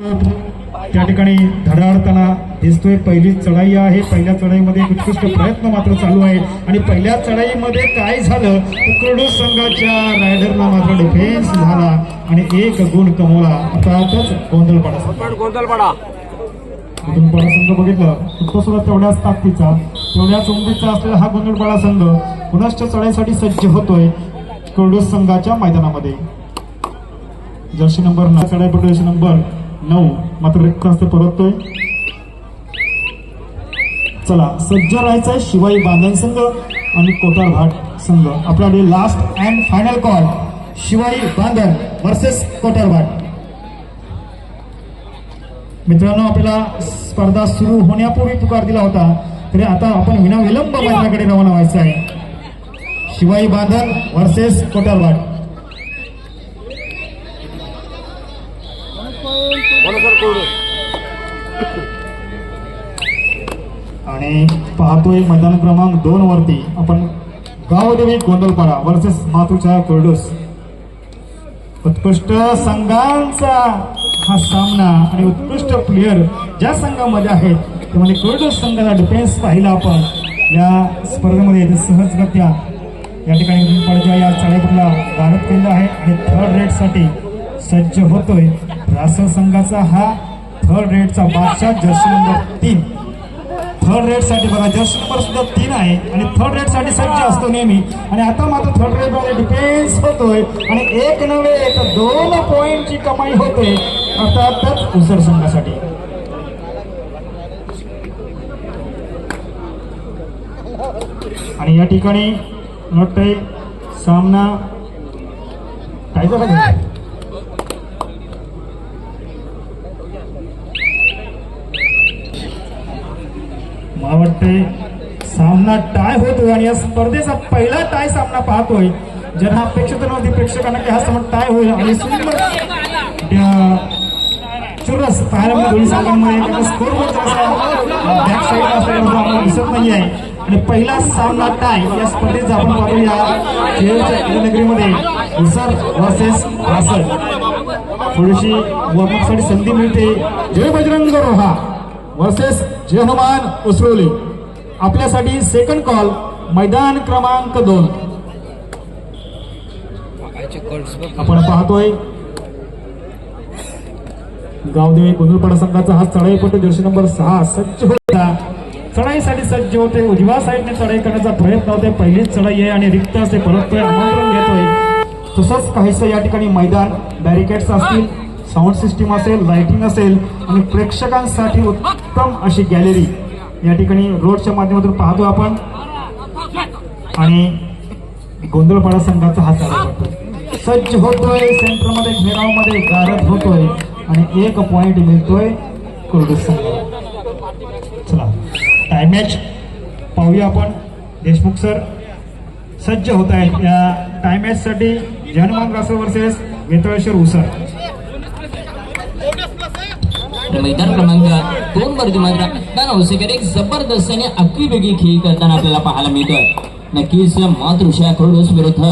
त्या ठिकाणी धडाडताना दिसतोय. पहिली चढाई आहे. पहिल्या चढाईमध्ये उत्कृष्ट प्रयत्न मात्र चालू आहे आणि पहिल्या चढाईमध्ये काय झालं? कडूस संघाच्या रायडरना मात्र डिफेन्स झाला आणि एक गुण कमवला. अर्थातच गोंधळपाडा गोंधळपाडा. गोंधळपाडा संघ बघितलं. तो सुद्धा तेवढ्याच ताकदीचा तेवढ्याच उंचीचा असलेला हा गोंधळपाडा संघ पुनश्च चढाईसाठी सज्ज होतोय कडूस संघाच्या मैदानामध्ये. जर्सी नंबर चढाईपटू जर्सी नंबर नऊ. मात्र रिक्त हस्ते परततोय. चला सज्ज राहायचंय शिवाई बांधण संघ आणि कोटार घाट संघ. आपल्याकडे last and final call Shivai Bandhan versus Kotar Bhat. मित्रांनो आपल्याला स्पर्धा सुरू होण्यापूर्वी पुकार दिला होता. तरी आता आपण विना विलंब मैदानाकडे रवाना व्हायचं आहे शिवाई बांधण वर्सेस कोटार ठिकाणी पाहतोय मैदान क्रमांक दोन वरती आपण गावदेवी गोंदलपाडा वर्सेस मातुच्या कोरडोस उत्कृष्ट संघांचा हा सामना आणि उत्कृष्ट प्लेअर ज्या संघामध्ये आहेत ते म्हणजे कोरडोस संघाचा डिफेन्स पाहिला आपण. या स्पर्धेमध्ये ते सहजगत्या या ठिकाणी पडजा या चढाईपटला भारत केलेला आहे आणि थर्ड रेटसाठी सज्ज होतोय. रासर संघाचा हा थर्ड रेटचा बादशाह जर्सी नंबर तीन. थर्ड रेडसाठी बघा जर्सी नंबर सुद्धा तीन आहे. आणि थर्ड रेडसाठी सज्ज असतो नेहमी. आणि आता मात्र थर्ड रेडमध्ये डिफेन्स होतोय. आणि एक नव्हे तर दोन पॉईंटची कमाई होते. अर्थातच उसर संघासाठी. आणि या ठिकाणी वाटतंय सामना. काय झाला का? मला वाटतंय सामना टाय होतोय आणि या स्पर्धेचा पहिला टाय सामना पाहतोय. ज्यांना अपेक्षित नव्हती प्रेक्षकांना की हा सामना टाय होईल. आणि सुंदर चुरस पाहायला दोन्ही संघांमध्ये स्कोर बॅक साईड असल्यामुळे दिसत नाही आहे आणि पहिला सामना टाय या स्पर्धेचा आपण पाहूया या खेळच्या नगरीमध्ये उसर वर्सेस रासर थोडीशी वॉर्मअपसाठी संधी मिळते. जय बजरंग रोहा वर्सेस जय उसरोली. आपल्यासाठी सेकंड कॉल मैदान क्रमांक दोन. आपण पाहतोय. गावदेवी गोंधळपाडा संघाचा हा चढाईपटू जर्सी नंबर सहा सज्ज होता. चढाईसाठी सज्ज होते. उजव्या साईडने चढाई करण्याचा प्रयत्न होते पहिलीच चढाई आहे आणि रिक्त असे परततोय. आमंत्रण घेतोय. तसंच काहीसं या ठिकाणी मैदान बॅरिकेड्स असतील साऊंड सिस्टीम असेल लाइटिंग असेल आणि प्रेक्षकांसाठी उत्तम अशी गॅलरी या ठिकाणी रोडच्या माध्यमातून पाहतो आपण. आणि गोंधळपाडा संघाचा हा चालू करतो सज्ज होतोय सेंटरमध्ये घेरावमध्ये गारद होतोय आणि एक पॉइंट मिळतोय कुर्डूस संघाला. चला टाइम मॅच पाहूया आपण. देशमुख सर सज्ज होत आहेत. या टाइम मॅच साठी जनमान रासर वर्सेस वेतळेश्वर उसर मैदान क्रमांक दोन वरती मात्र नवसेकर एक जबरदस्त आणि आगळी वेगळी खेळी करताना आपल्याला पाहायला मिळतोय. नक्कीच मातृषा खरडोस विरुद्ध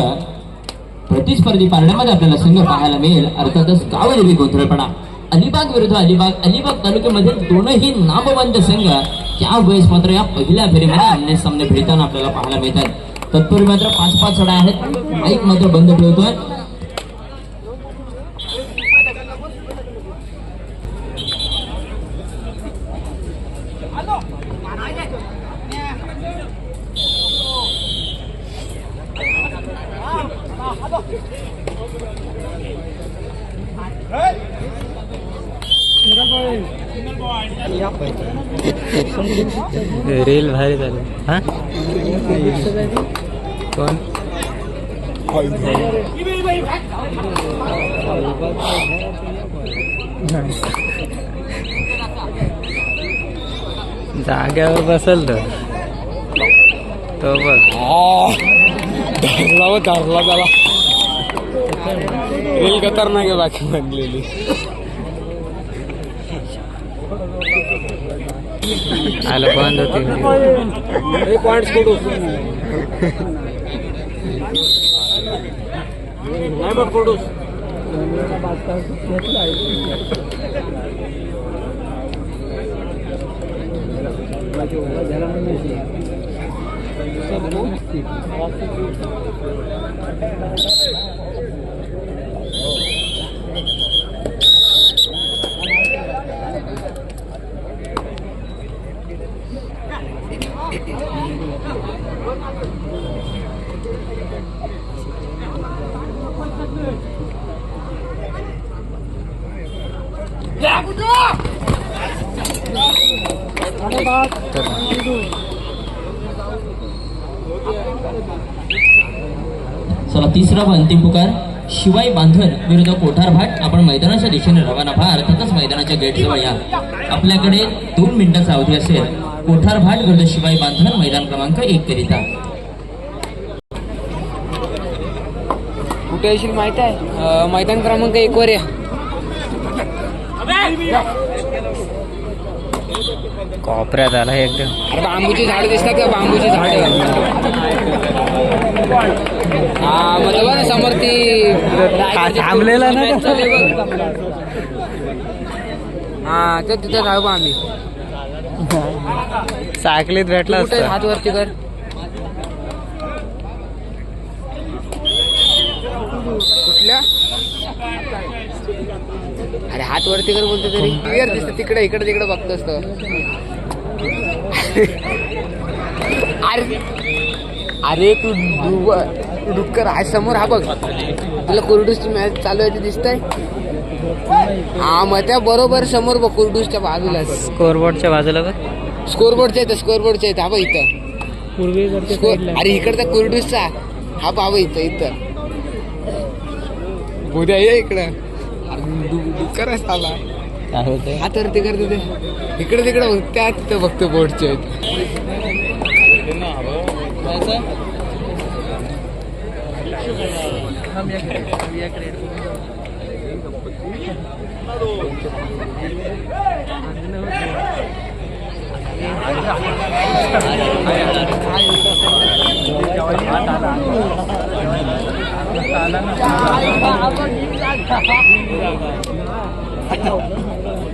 प्रतिस्पर्धी पारण्यामध्ये आपल्याला संघ पाहायला मिळेल. अर्थातच गावदेवी गोंधळपणा. अलिबाग विरुद्ध अलिबाग अलिबाग तालुक्यामध्ये दोनही नामवंत संघ त्या वेळेस मात्र या पहिल्या फेरीमध्ये आमने सामने भेटताना आपल्याला पाहायला मिळतात. तत्पूर्वी मात्र पाच पाच सडा आहेत. माईक मात्र बंद ठेवतोय. रील भारी झाली. हा? कोण? जाग्यावर बसल तर. तो बघ. धरला धरला त्याला. रेल खतरनाक आहे बाकी बनलेली आलं बंद होती पॉइंट सोडू नाही तिसरा व अंतिम पुकार शिवाय बांधण विरुद्ध कोठार भाट आपण मैदानाच्या दिशेने रवाना व्हा अर्थातच मैदानाच्या गेट जवळ या. आपल्याकडे दोन मिनिटाचा अवधी असेल. कोठार भाट विरुद्ध शिवाय बांधण मैदान क्रमांक एक करिता. कुठे येशील माहीत आहे? मैदान क्रमांक एक वर या. कोपऱ्यात आला एकदम. अरे बांबूची झाड दिसतात का? बांबूची झाड. हा मतलब ना समोर ती थांबलेला ना. हा तर तिथं राहू बा आम्ही. साखलीत भेटला असता. हात वरती कर. कुठल्या? अरे हात वरती कर बोलतो तरी. क्लिअर दिसत. तिकडे इकडे तिकडे बघतोस तो. अरे अरे तू डुब- डुक्कर आहे समोर हा बघ. तुला कुर्डूसची मॅच चालू आहे ते दिसतंय. हा मग त्या बरोबर समोर बघ कुर्डूसच्या बाजूला. स्कोरबोर्डच्या बाजूला बघ. स्कोरबोर्डच्या इथं स्कोरबोर्डच्या इथं. हा बघ इथं. स्कोर अरे इकडचा कुर्डूसचा. हा बाबा इथं इथं. उद्या ये इकडं. डुक्कर आहे होते हा तर ते करते इकडे तिकडे बघ त्या तिथं बघतो बोर्डच्या इथं. कैसे हम ये हम ये क्रेड Hãy subscribe cho kênh Ghiền Mì Gõ Để không bỏ lỡ những video hấp dẫn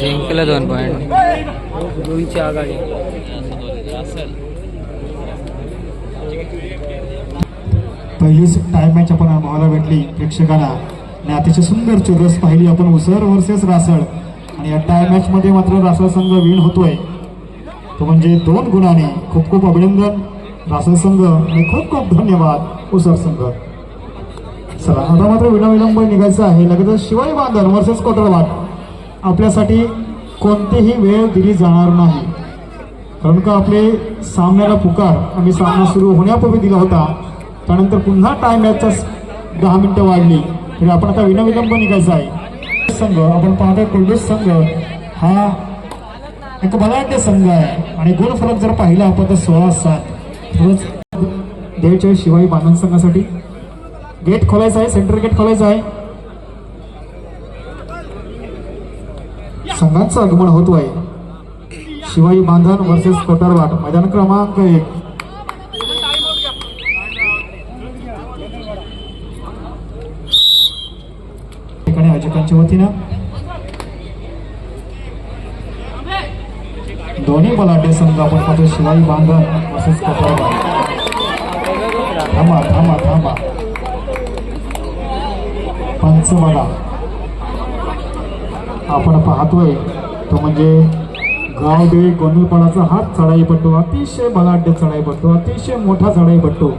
जिंकलं दोन पॉईंट दोनची आघाडी पहिलीच टाय मॅच आपण अनुभवायला भेटली प्रेक्षकांना आणि अतिशय सुंदर चुरस पाहिली आपण. उसर वर्सेस रासळ. आणि या टाय मॅचमध्ये मात्र रासळ संघ विन होतोय. तो म्हणजे दोन गुणाने खूप खूप अभिनंदन. रासळ संघ आणि खूप खूप धन्यवाद उसर संघ. चला आता मात्र विनाविलंब निघायचं आहे. लगेच शिवाय बांधर वर्सेस कोटरवाड आपल्यासाठी कोणतीही वेळ दिली जाणार नाही. कारण का आपले सामन्याला पुकार आम्ही सामना सुरू होण्यापूर्वी दिला होता. त्यानंतर पुन्हा टाइम मॅचचा दहा मिनिटं वाढली. तरी आपण आता विनाविलंब निघायचं आहे. संघ आपण पाहतोय कुलदूस संघ हा एक बलाढ्य संघ आहे. आणि गुणफलक जर पाहिला आपण तर सोळा सात रोज द्यायच्या शिवाई बांधण संघासाठी गेट खोलायचं आहे सेंटर गेट खोलायचं आहे. संघांचं आगमन होतो आहे. शिवाई बांधन वर्सेस कोटारवाट मैदान क्रमांक एक ठिकाणी आयोजकांच्या वतीनं. दोन्ही बलाढ्य संघ आपण पाहतो शिवाई बांधण वर्सेस कोटारवाट थांबा थांबा थांबा. पंचमला आपण पाहतोय तो म्हणजे गावडे गोंधळपणाचा हात चढाईपट्टू अतिशय बलाढ्य चढाई चढाईपट्टू अतिशय मोठा चढाई चढाईपट्टू.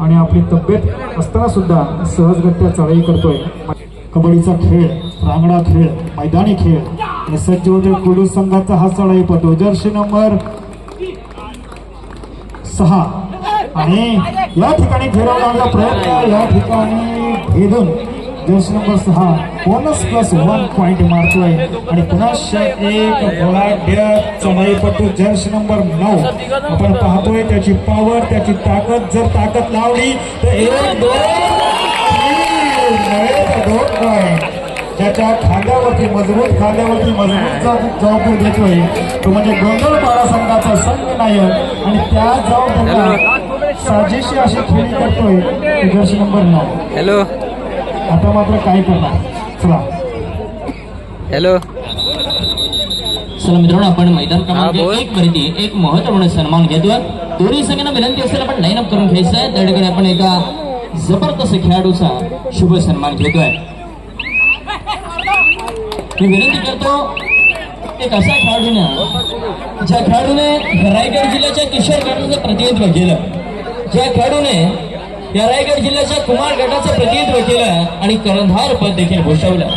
आणि आपली तब्येत असताना सुद्धा सहजगत्या चढाई करतोय. कबड्डीचा खेळ रांगडा खेळ मैदानी खेळ. आणि सज्ज कुडू संघाचा हा चढाईपट्टू जर्सी नंबर सहा. आणि या ठिकाणी फिरवण्याचा प्रयत्न या ठिकाणी भेदून जर्सी नंबर सहा बोनस प्लस वन पॉइंट मारतोय. आणि पुन्हा एक बलाढ्य चढाईपटू जर्सी नंबर नऊ. आपण पाहतोय त्याची पॉवर त्याची ताकद. जर ताकद लावली तर एक दोन दोन पॉइंट ज्याच्या खांद्यावरती मजबूत खांद्यावरती मजबूत जबाब- जबाबदारी देतोय तो म्हणजे गोंधळपाडा संघाचा संघ नायक. आणि त्या जबाबदारीला साजेशी अशी खेळी करतोय जर्सी नंबर नऊ. हॅलो. आता मात्र काय करणार? चला. हॅलो. चला मित्रांनो आपण मैदान क्रमांक. एक वरती एक महत्त्वपूर्ण सन्मान घेतोय. दोन्ही संघांना विनंती असेल आपण लाईन अप करून घ्यायचं आहे. त्या ठिकाणी आपण एका जबरदस्त खेळाडूचा शुभ सन्मान घेतोय. मी विनंती करतो एक असा खेळाडूने ज्या खेळाडूने रायगड जिल्ह्याच्या किशोर गटाचं प्रतिनिधित्व केलं ज्या खेळाडूने या रायगड जिल्ह्याच्या कुमार गटाचं प्रतिनिधित्व केलं आणि कर्णधार पद देखील भूषवलं.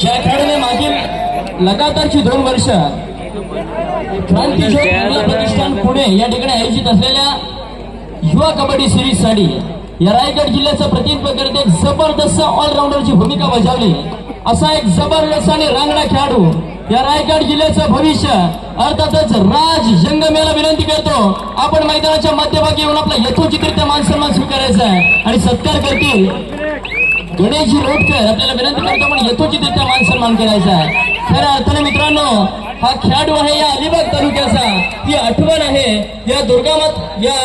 ज्या खेळाडूने मागील लगातारची दोन वर्ष क्रांतीज्योत प्रतिष्ठान पुणे या ठिकाणी आयोजित असलेल्या युवा कबड्डी सिरीजसाठी या रायगड जिल्ह्याचं प्रतिनिधित्व करत एक जबरदस्त ऑलराऊंडरची भूमिका बजावली. असा एक जबरदस्त आणि रांगडा खेळाडू या रायगड जिल्ह्याचं भविष्य अर्थातच राज जंगमेला विनंती करतो. आपण मैदानाच्या मध्यभागी येऊन आपला यथोचित्रित्या मान सन्मान स्वीकारायचा आहे आणि सत्कार करतील. गणेशजी रोडकर आपल्याला विनंती करतो पण यथोचितरित्या मान सन्मान करायचा आहे. खऱ्या अर्थाने मित्रांनो हा खेळाडू आहे या अलिबाग तालुक्याचा. ही आठवण आहे या दुर्गामात या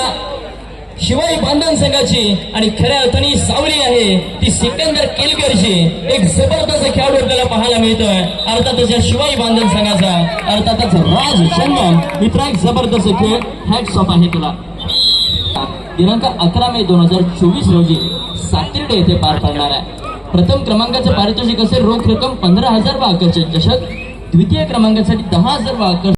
शिवाई बांधण संघाची आणि खऱ्या अर्थाने सावली आहे ती सिकंदर केलकरची एक जबरदस्त खेळाडू आपल्याला पाहायला मिळतोय. अर्थातच या शिवाई बांधण संघाचा अर्थातच राज चंदन मित्रा एक जबरदस्त खेळ. हॅट्स ऑफ आहे तुला. दिनांक अकरा मे दोन हजार चोवीस रोजी सातिर्डे येथे पार पडणार आहे. प्रथम क्रमांकाचे पारितोषिक असेल रोख रक्कम पंधरा हजार व आकर्षक चषक. द्वितीय क्रमांकासाठी दहा हजार व आकर्षक